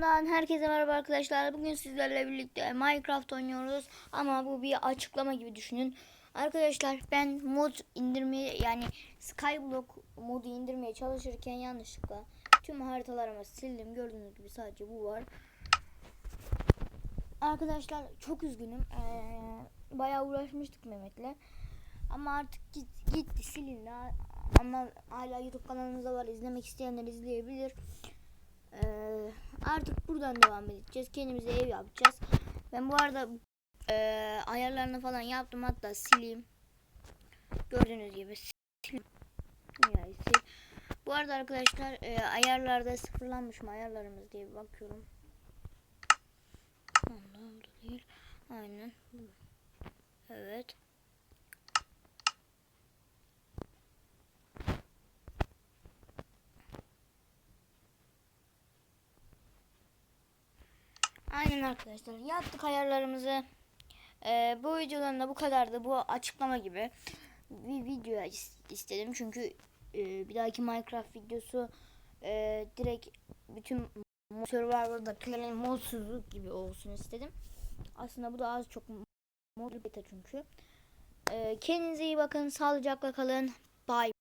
Herkese merhaba arkadaşlar. Bugün sizlerle birlikte Minecraft oynuyoruz. Ama bu bir açıklama gibi düşünün. Arkadaşlar ben mod indirmeye yani Skyblock modu indirmeye çalışırken yanlışlıkla tüm haritalarımı sildim. Gördüğünüz gibi sadece bu var. Arkadaşlar çok üzgünüm. Ee, bayağı uğraşmıştık Mehmet'le. Ama artık git, gitti silindi. Ama hala YouTube kanalımızda var. İzlemek isteyenler izleyebilir. Ee, artık buradan devam edeceğiz. Kendimize ev yapacağız. Ben bu arada e, ayarlarını falan yaptım. Hatta sileyim. Gördüğünüz gibi sil. Yani sil. Bu arada arkadaşlar e, ayarlarda sıfırlanmış mı ayarlarımız diye bir bakıyorum. Burada değil. Aynen. Evet. Aynen arkadaşlar. Yaptık ayarlarımızı. Ee, bu videodan da bu kadardı. Bu açıklama gibi bir video is- istedim. Çünkü e, bir dahaki Minecraft videosu e, direkt bütün Survivor'dakilerin modsuzluk gibi olsun istedim. Aslında bu da az çok mod beta çünkü. Ee, kendinize iyi bakın. Sağlıcakla kalın. Bye.